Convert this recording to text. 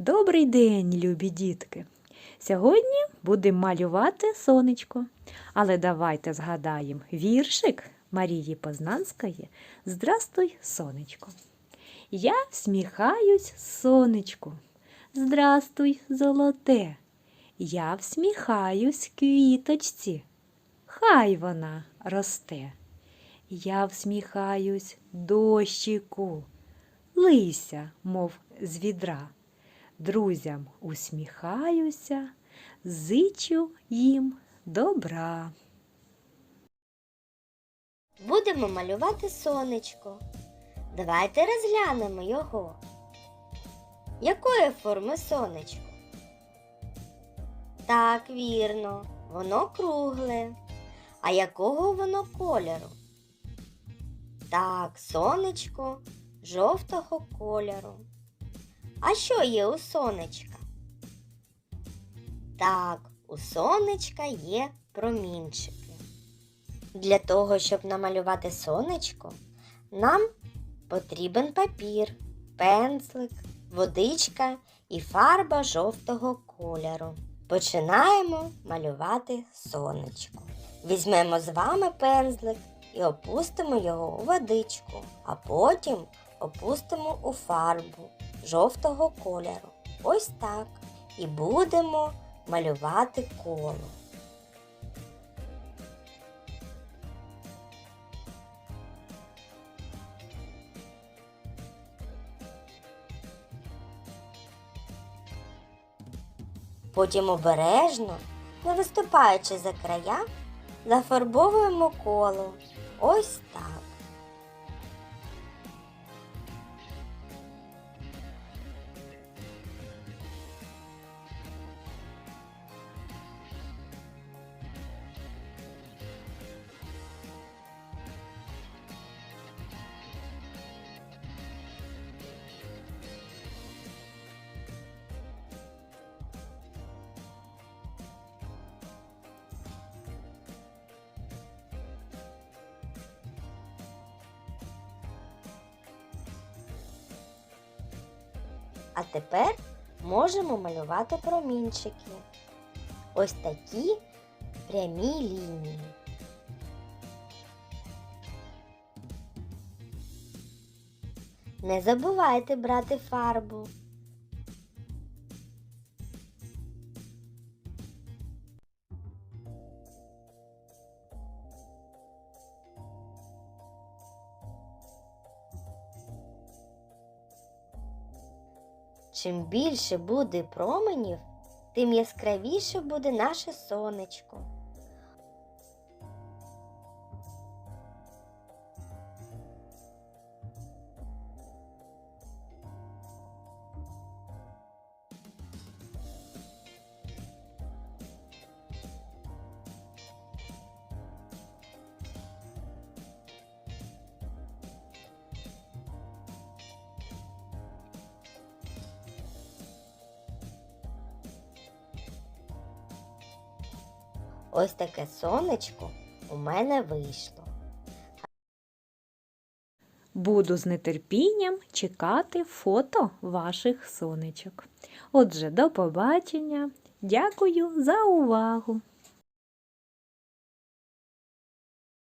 Добрий день, любі дітки! Сьогодні будемо малювати сонечко. Але давайте згадаємо віршик Марії Познанської Здрастуй, сонечко. Я всміхаюсь сонечку. Здрастуй, золоте. Я всміхаюсь квіточці. Хай вона росте. Я всміхаюсь дощику, лися, мов з відра. Друзям усміхаюся, зичу їм добра. Будемо малювати сонечко. Давайте розглянемо його. Якої форми сонечко? Так, вірно, воно кругле. А якого воно кольору? Так, сонечко жовтого кольору. А що є у сонечка? Так, у сонечка є промінчики. Для того, щоб намалювати сонечко, нам потрібен папір, пензлик, водичка і фарба жовтого кольору. Починаємо малювати сонечко. Візьмемо з вами пензлик і опустимо його у водичку, а потім опустимо у фарбу жовтого кольору. Ось так. І будемо малювати коло. Потім обережно, не виступаючи за края, зафарбовуємо коло. Ось так. А тепер можемо малювати промінчики. Ось такі прямі лінії. Не забувайте брати фарбу. Чим більше буде променів, тим яскравіше буде наше сонечко. Ось таке сонечко у мене вийшло. Буду з нетерпінням чекати фото ваших сонечок. Отже, до побачення. Дякую за увагу!